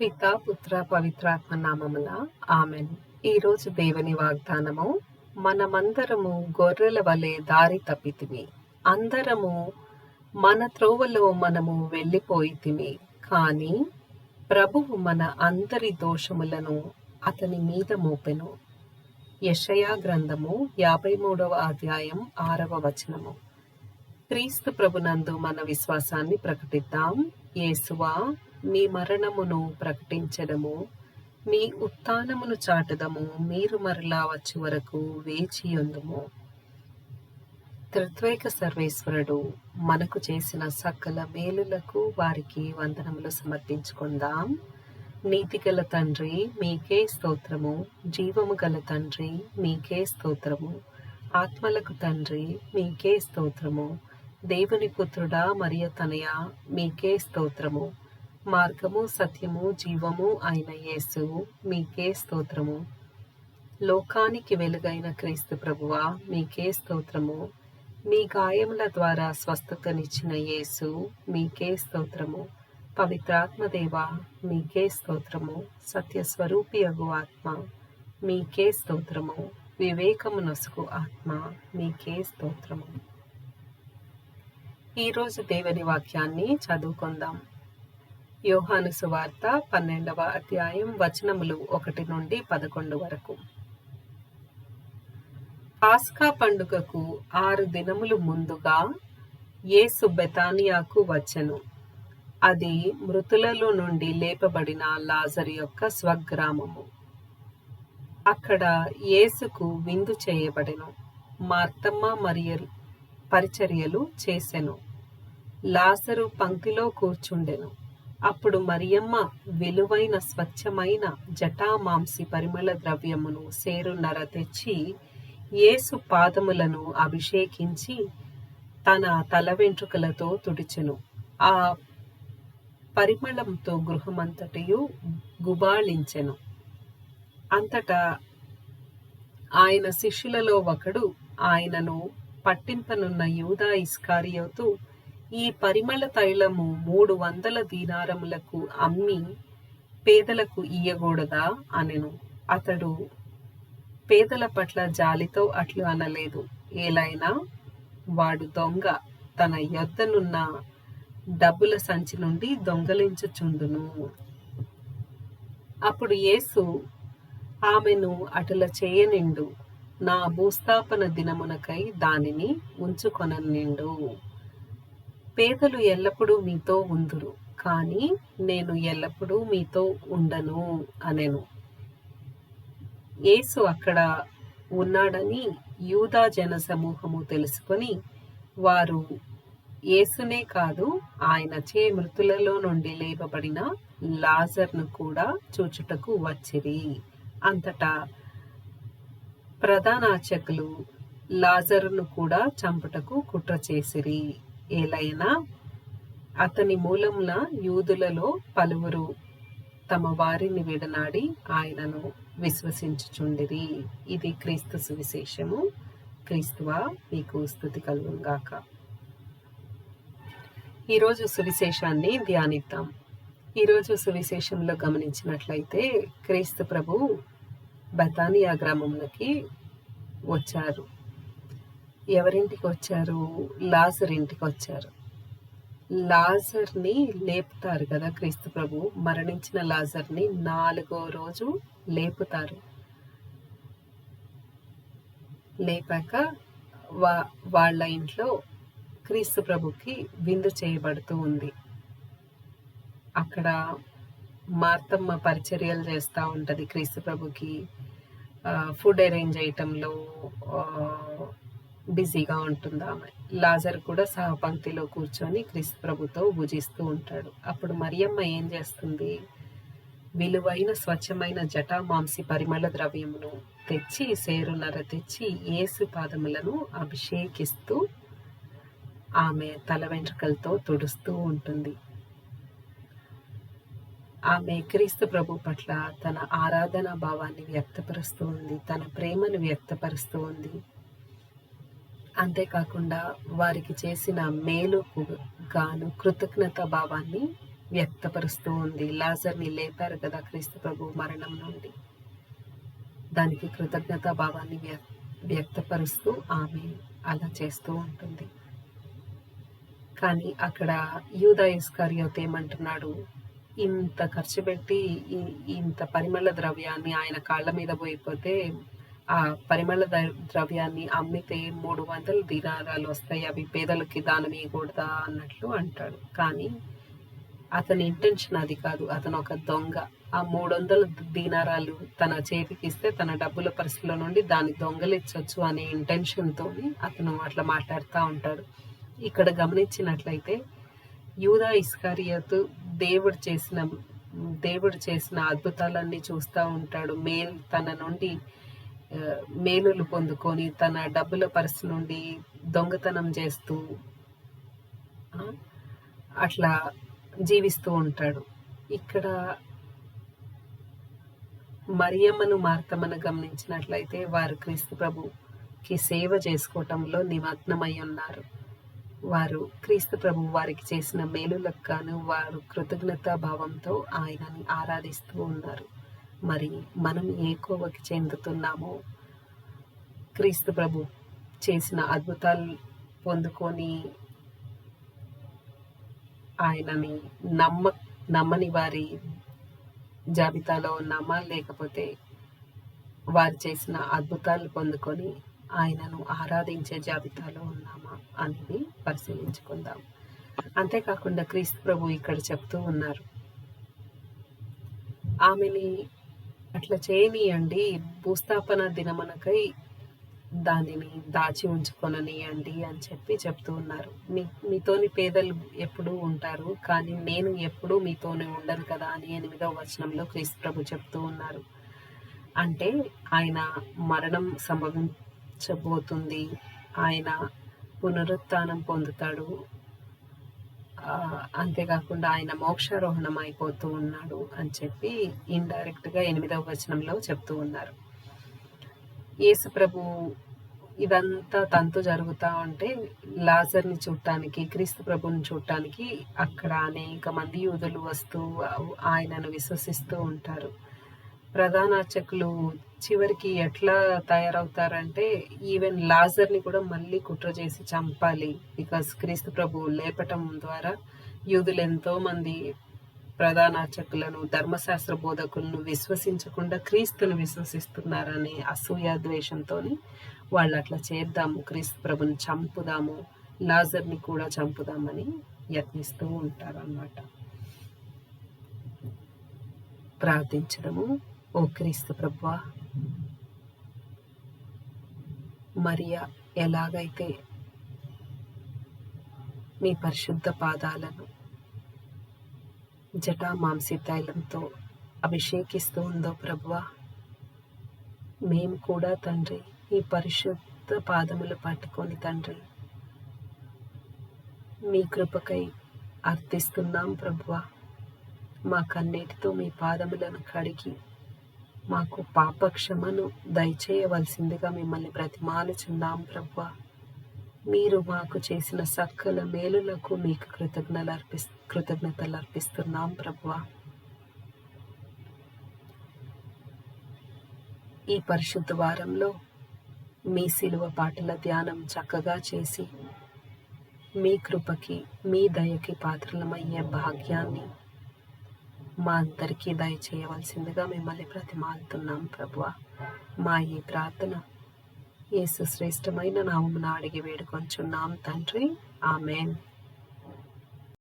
పిత పుత్ర పవిత్రాత్మ నామమున ఆమెన్. ఈరోజు దేవుని వాగ్దానము మనమందరము గొర్రెల వలె దారి తప్పితిమి. అందరము మన త్రోవలో మనము వెళ్ళిపోయితిమి. కానీ ప్రభువు మన అందరి దోషములను అతని మీద మోపెను. యషయా గ్రంథము యాభై మూడవ అధ్యాయం ఆరవ వచనము. క్రీస్తు ప్రభునందు మన విశ్వాసాన్ని ప్రకటిద్దాం. యేసువా మీ మరణమును ప్రకటించడము మీ ఉత్థానమును చాటదము మీరు మరలా వచ్చి వరకు వేచియుందుము త్రిత్వైక సర్వేశ్వరుడు మనకు చేసిన సకల మేలులకు వారికి వందనములు సమర్పించుకుందాం. నీతిగల తండ్రి మీకే స్తోత్రము. జీవము గల తండ్రి మీకే స్తోత్రము. ఆత్మలకు తండ్రి మీకే స్తోత్రము. దేవుని పుత్రుడా మరియు తనయ మీకే స్తోత్రము. మార్గము సత్యము జీవము అయిన యేసు మీకే స్తోత్రము. లోకానికి వెలుగైన క్రీస్తు ప్రభువా మీకే స్తోత్రము. మీ గాయముల ద్వారా స్వస్థతనిచ్చిన యేసు మీకే స్తోత్రము. పవిత్రాత్మదేవ మీకే స్తోత్రము. సత్యస్వరూపి అగు ఆత్మ మీకే స్తోత్రము. వివేకమునసుకు ఆత్మ మీకే స్తోత్రము. ఈరోజు దేవుని వాక్యాన్ని చదువుకుందాం. యోహాను సువార్త పన్నెండవ అధ్యాయం వచనములు ఒకటి నుండి పదకొండు వరకు. పాస్కా పండుగకు ఆరు దినములు ముందుగా యేసు బెతానియాకు వచ్చెను. అది మృతులలో నుండి లేపబడిన లాజర్ యొక్క స్వగ్రామము. అక్కడ యేసుకు విందు చేయబడెను. మార్తమ్మ మరియు పరిచర్యలు చేసెను. లాజరు పంక్తిలో కూర్చుండెను. అప్పుడు మరియమ్మ విలువైన స్వచ్ఛమైన జటామాంసి పరిమళ ద్రవ్యమును సేరున్నర తెచ్చి యేసు పాదములను అభిషేకించి తన తల వెంట్రుకలతో తుడిచెను. ఆ పరిమళంతో గృహమంతటియు గుబాళించెను. అంతటా ఆయన శిష్యులలో ఒకడు ఆయనను పట్టింపనున్న యూదా ఇస్కారియోతు ఈ పరిమళ తైలము మూడు వందల దీనారములకు అమ్మి పేదలకు ఇయ్యకూడదా అనెను. అతడు పేదల పట్ల జాలితో అట్లు అనలేదు. ఏలైనా వాడు దొంగ తన యొద్దనున్న డబ్బుల సంచి నుండి దొంగలించుచుండును. అప్పుడు యేసు ఆమెను అటుల చేయనిండు. నా భూస్థాపన దినమునకై దానిని ఉంచుకొననిండు. పేదలు ఎల్లప్పుడూ మీతో ఉందురు కానీ నేను ఎల్లప్పుడూ మీతో ఉండను అనెను. యేసు అక్కడ ఉన్నాడని యూదా జన సమూహము తెలుసుకొని వారు యేసునే కాదు ఆయన చే మృతులలో నుండి లేపబడిన లాజర్ను కూడా చూచుటకు వచ్చిరి. అంతటా ప్రధానార్చకులు లాజరును కూడా చంపుటకు కుట్ర చేసిరి. ఏలైనా అతని మూలమున యూదులలో పలువురు తమ వారిని విడనాడి ఆయనను విశ్వసించుచుండిరి. ఇది క్రీస్తు సువిశేషము. క్రీస్తువా మీకు స్థుతి కలుగుగాక ఈరోజు సువిశేషాన్ని ధ్యానిద్దాం. ఈరోజు సువిశేషంలో గమనించినట్లయితే క్రీస్తు ప్రభు బతానియా గ్రామంలోకి వచ్చారు. ఎవరింటికి వచ్చారు లాజర్ ఇంటికి వచ్చారు లాజర్ని లేపుతారు కదా క్రీస్తు ప్రభు. మరణించిన లాజర్ని నాలుగో రోజు లేపుతారు. లేపాక వా వాళ్ళ ఇంట్లో క్రీస్తు ప్రభుకి విందు చేయబడుతూ ఉంది. అక్కడ మార్తమ్మ పరిచర్యలు చేస్తూ ఉంటుంది క్రీస్తు ప్రభుకి. ఫుడ్ అరేంజ్ చేయటంలో బిజీగా ఉంటుంది? ఆమె లాజర్ కూడా సహపంక్తిలో కూర్చొని క్రీస్తు ప్రభుతో భుజిస్తూ ఉంటాడు. అప్పుడు మరియమ్మ ఏం చేస్తుంది? విలువైన స్వచ్ఛమైన జటా మాంసి పరిమళ ద్రవ్యమును తెచ్చి సేరునర తెచ్చి ఏసు పాదములను అభిషేకిస్తూ ఆమె తల వెంట్రుకలతో తుడుస్తూ ఉంటుంది. ఆమె క్రీస్తు ప్రభు పట్ల తన ఆరాధన భావాన్ని వ్యక్తపరుస్తూ ఉంది. తన ప్రేమను వ్యక్తపరుస్తూ ఉంది. అంతేకాకుండా వారికి చేసిన మేలుకు గాను కృతజ్ఞత భావాన్ని వ్యక్తపరుస్తూ ఉంది. లాజర్ని లేపారు కదా క్రీస్తు ప్రభు మరణం నుండి. దానికి కృతజ్ఞతా భావాన్ని వ్యక్తపరుస్తూ ఆమె అలా చేస్తూ ఉంటుంది. కానీ అక్కడ యూదా ఏమంటున్నాడు? ఇంత ఖర్చు పెట్టి ఇంత పరిమళ ద్రవ్యాన్ని ఆయన కాళ్ళ మీద పోయిపోతే ఆ పరిమళ ద్రవ్యాన్ని అమ్మితే మూడు వందల దినారాలు వస్తాయి. అవి పేదలకి దానం ఇవ్వకూడదా అన్నట్లు అంటాడు. కానీ అతని ఇంటెన్షన్ అది కాదు. అతను ఒక దొంగ. ఆ మూడు వందల దీనారాలు తన చేతికి ఇస్తే తన డబ్బుల పరిస్థితిలో నుండి దాన్ని దొంగలిచ్చొచ్చు అనే ఇంటెన్షన్తో అతను అట్లా మాట్లాడుతూ ఉంటాడు. ఇక్కడ గమనించినట్లయితే యూదా ఇస్కారియత్ దేవుడు చేసిన దేవుడు చేసిన అద్భుతాలన్నీ చూస్తూ ఉంటాడు. మేల్ తన నుండి మేలులు పొందుకొని తన డబ్బుల పరిస్థితి నుండి దొంగతనం చేస్తూ అట్లా జీవిస్తూ ఉంటాడు. ఇక్కడ మరియమ్మను మార్తమ్మను గమనించినట్లయితే వారు క్రీస్తు ప్రభుకి సేవ చేసుకోవటంలో నిమగ్నమై ఉన్నారు. వారు క్రీస్తు ప్రభు వారికి చేసిన మేలులకు గాను వారు కృతజ్ఞతా భావంతో ఆయనని ఆరాధిస్తూ ఉన్నారు. మరి మనం ఏ కోవకి చెందుతున్నామో క్రీస్తు ప్రభు చేసిన అద్భుతాలు పొందుకొని ఆయనని నమ్మ నమ్మని వారి జాబితాలో ఉన్నామా? లేకపోతే వారు చేసిన అద్భుతాలు పొందుకొని ఆయనను ఆరాధించే జాబితాలో ఉన్నామా అనేది పరిశీలించుకుందాం. అంతేకాకుండా క్రీస్తు ప్రభు ఇక్కడ చెప్తూ ఉన్నారు. ఆమెని అట్లా చేయనీయండి. భూస్థాపన దినమనకై దానిని దాచి ఉంచుకొననియండి అని చెప్పి చెప్తూ ఉన్నారు. మీ మీతోని పేదలు ఎప్పుడూ ఉంటారు. కానీ నేను ఎప్పుడూ మీతోనే ఉండను కదా అని ఎనిమిదవ వచనంలో క్రీస్తు ప్రభు చెప్తూ ఉన్నారు. అంటే ఆయన మరణం సంభవించబోతుంది. ఆయన పునరుత్నం పొందుతాడు. అంతేకాకుండా ఆయన మోక్షారోహణం అయిపోతూ ఉన్నాడు అని చెప్పి ఇండైరెక్ట్గా ఎనిమిదవ వచనంలో చెప్తూ ఉన్నారు. యేసు ప్రభు ఇదంతా తంతు జరుగుతూ ఉంటే లాజర్ని చూడటానికి క్రీస్తు ప్రభుని చూడటానికి అక్కడ అనేక మంది యూదులు వస్తూ ఆయనను విశ్వసిస్తూ ఉంటారు. ప్రధాన అర్చకులు చివరికి ఎట్లా తయారవుతారంటే ఈవెన్ లాజర్ని కూడా మళ్ళీ కుట్ర చేసి చంపాలి. బికాస్ క్రీస్తు ప్రభు లేపటం ద్వారా యూదులు ఎంతో మంది ప్రధాన అర్చకులను ధర్మశాస్త్ర బోధకులను విశ్వసించకుండా క్రీస్తును విశ్వసిస్తున్నారనే అసూయ ద్వేషంతో వాళ్ళు అట్లా చేద్దాము క్రీస్తు ప్రభుని చంపుదాము లాజర్ని కూడా చంపుదామని యత్నిస్తూ ఉంటారు అన్నమాట ప్రార్థించడము. ఓ క్రీస్తు ప్రభు మరియా ఎలాగైతే మీ పరిశుద్ధ పాదాలను జటా మాంసి తైలంతో అభిషేకిస్తూ ఉందో ప్రభువా మేము కూడా తండ్రి ఈ పరిశుద్ధ పాదములు పట్టుకొని తండ్రి మీ కృపకై అర్థిస్తున్నాం ప్రభువా మా కన్నీటితో మీ పాదములను కడిగి మాకు పాపక్షమను దయచేయవలసిందిగా మిమ్మల్ని బ్రతిమాలుచున్నాం ప్రభు. మీరు మాకు చేసిన సక్కల మేలులకు మీకు కృతజ్ఞతలు అర్పి కృతజ్ఞతలు అర్పిస్తున్నాం ప్రభు. ఈ పరిశుద్ధ వారంలో మీ శిలువ పాటల ధ్యానం చక్కగా చేసి మీ కృపకి మీ దయకి పాత్రలమయ్యే భాగ్యాన్ని మా అందరికీ దయచేయవలసిందిగా మిమ్మల్ని ప్రతిమాలుతున్నాం ప్రభువ. మా ఈ ప్రార్థన యేసు శ్రేష్టమైన నామమున అడిగి వేడుకొంచున్నాం తండ్రి. ఆమెన్.